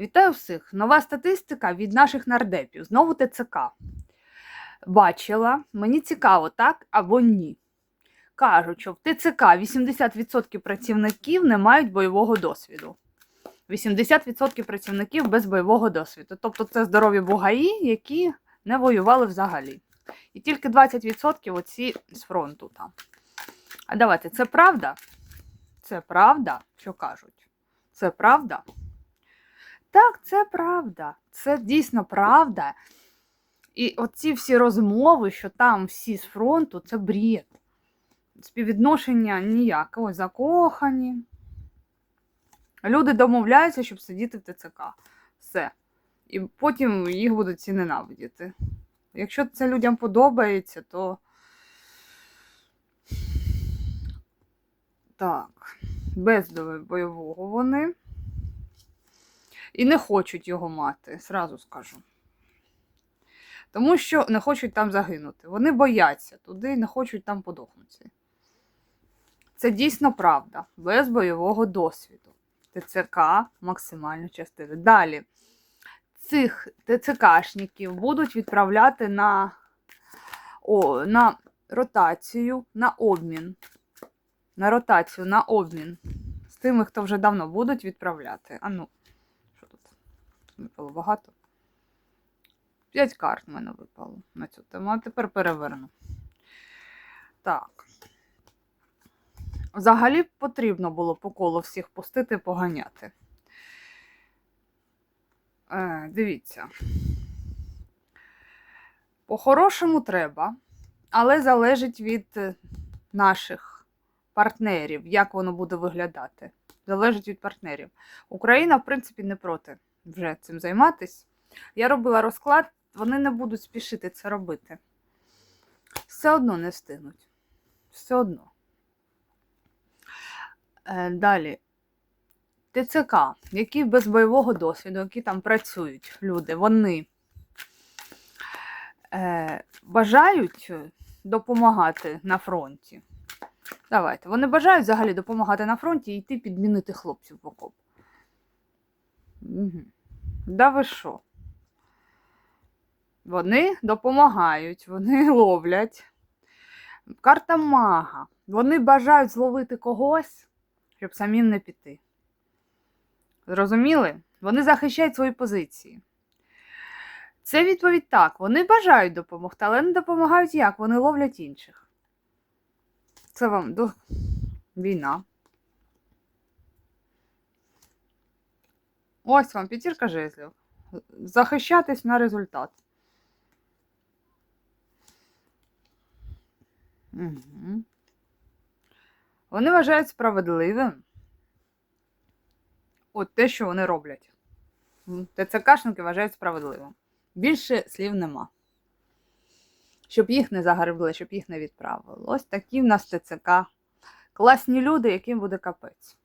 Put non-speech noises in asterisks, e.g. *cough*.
Вітаю всіх! Нова статистика від наших нардепів. Знову ТЦК. Бачила, мені цікаво, так або ні. Кажуть, що в ТЦК 80% працівників не мають бойового досвіду. 80% працівників без бойового досвіду. Тобто це здорові бугаї, які не воювали взагалі. І тільки 20% оці з фронту там. А давайте, це правда? Це правда, що кажуть? Це правда? Так, це правда. Це дійсно правда. І оці всі розмови, що там всі з фронту, це бред. Співвідношення ніяке. Ось закохані. Люди домовляються, щоб сидіти в ТЦК. Все. І потім їх будуть всі ненавидіти. Якщо це людям подобається, то. Так, без бойового вони. І не хочуть його мати, зразу скажу. Тому що не хочуть там загинути. Вони бояться туди не хочуть там подохнути. Це дійсно правда, без бойового досвіду. ТЦК максимально частини. Далі цих ТЦКшників будуть відправляти на, о, на ротацію, на обмін. На ротацію, на обмін. З тими, хто вже давно будуть відправляти. А ну? Випало багато. П'ять карт в мене випало на цю тему. А тепер переверну. Так. Взагалі потрібно було по колу всіх пустити, поганяти. Е, дивіться. По-хорошому треба, але залежить від е, наших партнерів, як воно буде виглядати. Залежить від партнерів. Україна, в принципі, не проти вже цим займатись. Я робила розклад, вони не будуть спішити це робити. Все одно не встигнуть. Все одно. Е, Далі. ТЦК, які без бойового досвіду, які там працюють люди, вони е, бажають допомагати на фронті. Давайте. Вони бажають взагалі допомагати на фронті і йти підмінити хлопців в окоп. Угу. Да ви що? Вони допомагають, вони *laughs* ловлять. Карта мага. Вони бажають зловити когось, щоб самим не піти. Зрозуміли? Вони захищають свої позиції. Це відповідь так. Вони бажають допомогти, але не допомагають як? Вони ловлять інших. Це вам до війна. Ось вам п'ятірка жезлів. Захищатись на результат. Угу. Вони вважають справедливим. От те, що вони роблять. ТЦКшники вважають справедливим. Більше слів нема. Щоб їх не загребли, щоб їх не відправили. Ось такі в нас ТЦК. Класні люди, яким буде капець.